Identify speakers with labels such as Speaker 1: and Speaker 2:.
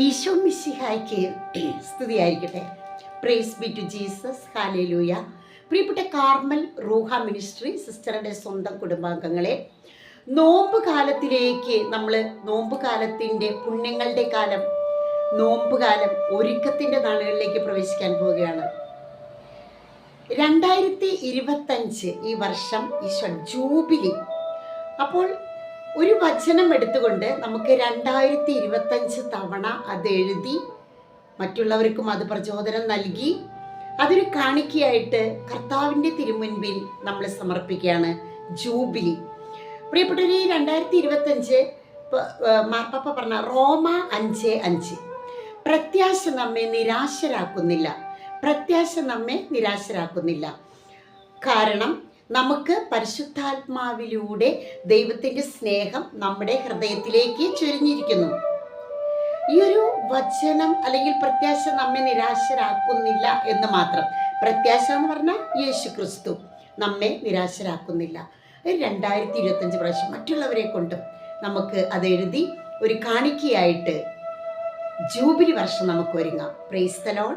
Speaker 1: ഈശോ മിശിഹായ്ക്ക് സ്തുതിയായിരിക്കട്ടെ. Praise be to Jesus hallelujah പ്രിയപ്പെട്ട കാർമൽ റൂഹ മിനിസ്ട്രി സിസ്റ്ററുടെ സ്വന്തം കുടുംബാംഗങ്ങളെ നോമ്പ് കാലത്തിലേക്ക് നമ്മൾ നോമ്പ് കാലത്തിന്റെ പുണ്യങ്ങളുടെ കാലം നോമ്പ് കാലം ഒരുക്കത്തിന്റെ നാളുകളിലേക്ക് പ്രവേശിക്കാൻ പോവുകയാണ്. രണ്ടായിരത്തി ഇരുപത്തഞ്ച് ഈ വർഷം ഈശോ ജൂബിലി. അപ്പോൾ ഒരു വചനം എടുത്തുകൊണ്ട് നമുക്ക് രണ്ടായിരത്തി ഇരുപത്തഞ്ച് തവണ അത് എഴുതി മറ്റുള്ളവർക്കും അത് പ്രചോദനം നൽകി. അതൊരു കാണിക്കയായിട്ട് കർത്താവിന്റെ തിരുമുൻപിൽ നമ്മൾ സമർപ്പിക്കുകയാണ്. ജൂബിലി. പ്രിയപ്പെട്ടവർ ഈ രണ്ടായിരത്തി ഇരുപത്തഞ്ച് മാർപ്പാപ്പ പറഞ്ഞ റോമ അഞ്ച് അഞ്ച്. പ്രത്യാശ നമ്മെ നിരാശരാക്കുന്നില്ല. പ്രത്യാശ നമ്മെ നിരാശരാക്കുന്നില്ല. കാരണം നമുക്ക് പരിശുദ്ധാത്മാവിലൂടെ ദൈവത്തിന്റെ സ്നേഹം നമ്മുടെ ഹൃദയത്തിലേക്ക് ചൊരിഞ്ഞിരിക്കുന്നു. ഈ ഒരു വചനം അല്ലെങ്കിൽ പ്രത്യാശ നമ്മെ നിരാശരാക്കുന്നില്ല എന്ന് മാത്രം. പ്രത്യാശ എന്ന് പറഞ്ഞാൽ യേശു ക്രിസ്തു നമ്മെ നിരാശരാക്കുന്നില്ല. രണ്ടായിരത്തി ഇരുപത്തഞ്ച് പ്രാവശ്യം മറ്റുള്ളവരെ കൊണ്ടും നമുക്ക് അത് എഴുതി ഒരു കാണിക്കയായിട്ട് ജൂബിലി വർഷം നമുക്ക് ഒരുങ്ങാം. പ്രൈസ് തലോൺ